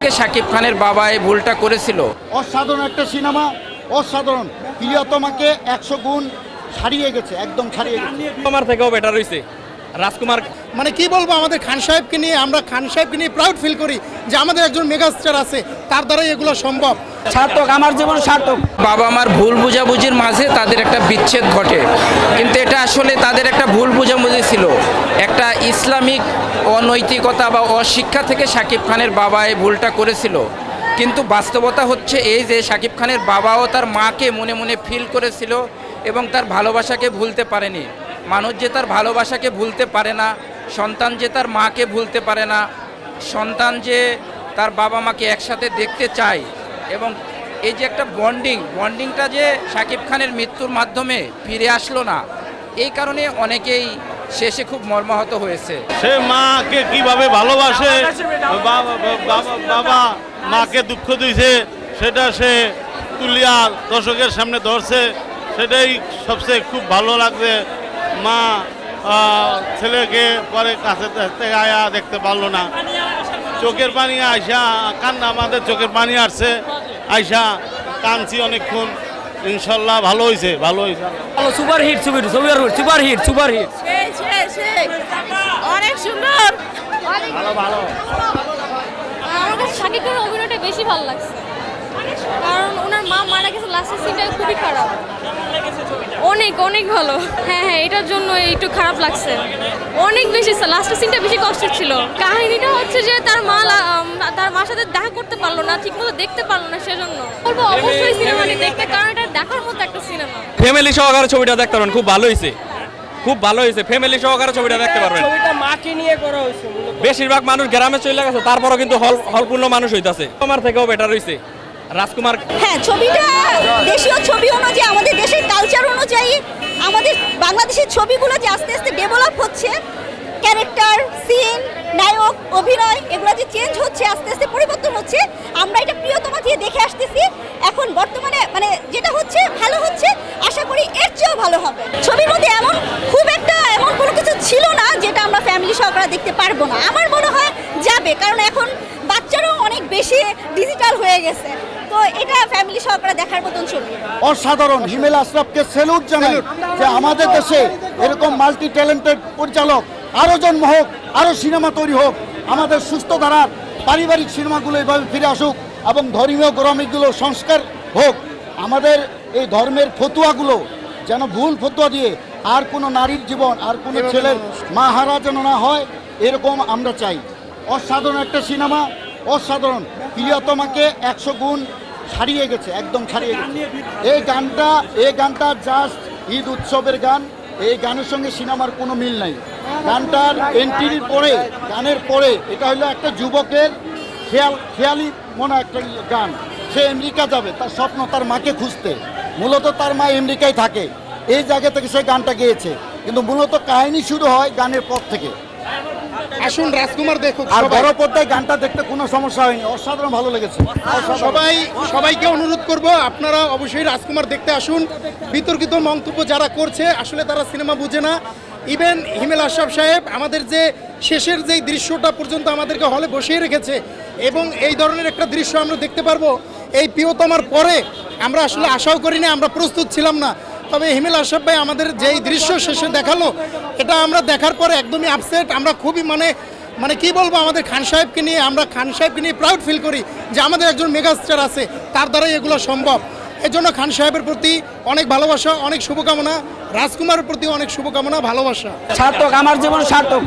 শাকিব খানের বাবা এই ভুলটা করেছিল? অসাধারণ একটা সিনেমা অসাধারণ। প্রিয়তমাকে একশো গুণ ছাড়িয়ে গেছে একদম ছাড়িয়ে গেছে। আমার থেকেও বেটার হয়েছে রাজকুমার মানে কি বলব আমাদের খান সাহেবকে নিয়ে আমরা খান সাহেবকে নিয়ে প্রাউড ফিল করি যে আমাদের একজন মেগাস্টার আছে তার দ্বারাই এগুলো সম্ভব। সার্থক, আমার জীবন সার্থক। বাবা মার ভুল বুঝাবুঝির মাঝে তাদের একটা বিচ্ছেদ ঘটে। কিন্তু এটা আসলে তাদের একটা ভুল বুঝাবুঝি ছিল। একটা ইসলামিক অনৈতিকতা বা অশিক্ষা থেকে শাকিব খানের বাবা এই ভুলটা করেছিল। কিন্তু বাস্তবতা হচ্ছে এই যে সাকিব খানের বাবাও তার মাকে মনে মনে ফিল করেছিল এবং তার ভালোবাসাকে ভুলতে পারেনি। মানুষ যে তার ভালোবাসাকে ভুলতে পারে না, সন্তান যে তার মাকে ভুলতে পারে না, সন্তান যে তার বাবা মাকে একসাথে দেখতে চায় এবং এই যে একটা বন্ডিং বন্ডিংটা যে শাকিব খানের মৃত্যুর মাধ্যমে ফিরে আসলো না এই কারণে অনেকেই শেষে খুব মর্মাহত হয়েছে। সে মাকে কীভাবে ভালোবাসে? বাবা বাবা- বাবা মাকে দুঃখ দিয়েছে সেটা সে তুলিয়া দর্শকের সামনে ধরছে সেটাই সবচেয়ে খুব ভালো লাগছে। মা ছেলেকে পরে কাছে থেকে আয়া দেখতে পারল না। চোখের পানি আইসা কান্না আমাদের চোখের পানি আসছে। আইসা কানছি অনেকক্ষণ। ইনশাল্লাহ ভালো হয়েছে ভালো হয়েছে ভালো super hit super super hit super hit. Super hit অনেক সুন্দর। ভালো ভালো। আমার কাছে অভিনয়টা বেশি ভালো লাগছে। কারণ ওনার মা মারা গেছে লাস্টের সিনটা খুবই খারাপ। অনেক অনেক ভালো। হ্যাঁ হ্যাঁ এটার জন্য একটু খারাপ লাগছে। অনেক বেশি লাস্টের সিনটা বেশি কষ্টের ছিল। কাহিনীটা হচ্ছে যে তার মা তার মার সাথে দেখা করতে পারল না ঠিকমতো দেখতে পারল না সেজন্য। বলব অবশ্যই সিনেমাটি দেখতে কারণ এটা দেখার মতো একটা সিনেমা ফ্যামিলি সহকারে ছবিটা দেখতে পারবেন খুব ভালো হয়েছে খুব ভালো হয়েছে ফ্যামিলি সহকারে ছবিটা দেখতে পারবেন। ছবিটা মাকে নিয়ে করা হয়েছে বেশিরভাগ মানুষ গ্রামে চলে গেছে তারপরও কিন্তু হল হলপূর্ণ মানুষ হইতাছে। আমার থেকেও বেটার হয়েছে রাজকুমার হ্যাঁ ছবিটা দেশীয় ছবি অনুযায়ী আমাদের দেশের কালচার অনুযায়ী আমাদের বাংলাদেশের ছবিগুলো যে আস্তে আস্তে ডেভেলপ হচ্ছে ক্যারেক্টার সিন নায়ক, অভিনয়, এগুলো যে চেঞ্জ হচ্ছে, আস্তে আস্তে পরিবর্তন হচ্ছে, আমরা এটা প্রিয়তমা দিয়ে দেখে আসতেছি। এখন বর্তমানে মানে যেটা হচ্ছে, ভালো হচ্ছে, আশা করি এর চেয়েও ভালো হবে। ছবির মধ্যে এমন খুব একটা এমন কোনো কিছু ছিল না, যেটা আমরা ফ্যামিলি সহকারে দেখতে পারব না। আমার মনে হয় যাবে, কারণ এখন বাচ্চারাও অনেক বেশি ডিজিটাল হয়ে গেছে। তো এটা ফ্যামিলি সহকারে দেখার মতন ছবি। অসাধারণ হিমেল আশরাফকে সেলুট জানাই যে আমাদের দেশে এরকম মাল্টি ট্যালেন্টেড পরিচালক আরও জন্ম হোক আরও সিনেমা তৈরি হোক আমাদের সুস্থ ধারার পারিবারিক সিনেমাগুলো এইভাবে ফিরে আসুক এবং ধর্মীয় গ্রামিকগুলো সংস্কার হোক। আমাদের এই ধর্মের ফতুয়াগুলো যেন ভুল ফতুয়া দিয়ে আর কোনো নারীর জীবন আর কোনো ছেলের মা হারা যেন না হয় এরকম আমরা চাই। অসাধারণ একটা সিনেমা অসাধারণ। প্রিয়তমাকে একশো গুণ ছাড়িয়ে গেছে, একদম ছাড়িয়ে গেছে। এই গানটা এই গানটা জাস্ট ঈদ উৎসবের গান, এই গানের সঙ্গে সিনেমার কোনো মিল নাই। গানটার এন্ট্রির পরে, গানের পরে, এটা হলো একটা যুবকের খেয়াল, খেয়ালি মনে একটা গান। সে আমেরিকা যাবে, তার স্বপ্ন তার মাকে খুঁজতে। মূলত তার মা আমেরিকায় থাকে। এই জায়গা থেকে সে গানটা গেয়েছে। কিন্তু মূলত কাহিনী শুরু হয় গানের পর থেকে। আসুন রাজকুমার দেখুক আর বড় পর্দায় গানটা দেখতে কোনো সমস্যা হয়নি। অসাধারণ ভালো লেগেছে। সবাই সবাইকে অনুরোধ করব আপনারা অবশ্যই রাজকুমার দেখতে আসুন। বিতর্কিত মন্তব্য যারা করছে আসলে তারা সিনেমা বুঝে না। ইভেন হিমেল আশরাফ সাহেব আমাদের যে শেষের যেই দৃশ্যটা পর্যন্ত আমাদেরকে হলে বসিয়ে রেখেছে এবং এই ধরনের একটা দৃশ্য আমরা দেখতে পারব এই প্রিয়তমার পরে আমরা আসলে আশাও করিনি আমরা প্রস্তুত ছিলাম না। তবে হিমেল আশরাফ ভাই, আমাদের যেই দৃশ্য শেষে দেখাল, এটা আমরা দেখার পরে একদমই আপসেট আমরা খুবই মানে মানে কি বলব, আমাদের খান সাহেবকে নিয়ে, আমরা খান সাহেবকে নিয়ে প্রাউড ফিল করি যে আমাদের একজন মেগাস্টার আছে, তার দ্বারাই এগুলো সম্ভব। এজন্য খান সাহেবের প্রতি অনেক ভালোবাসা, অনেক শুভকামনা, রাজকুমারের প্রতি অনেক শুভকামনা, ভালোবাসা। সার্থক, আমার জীবন সার্থক।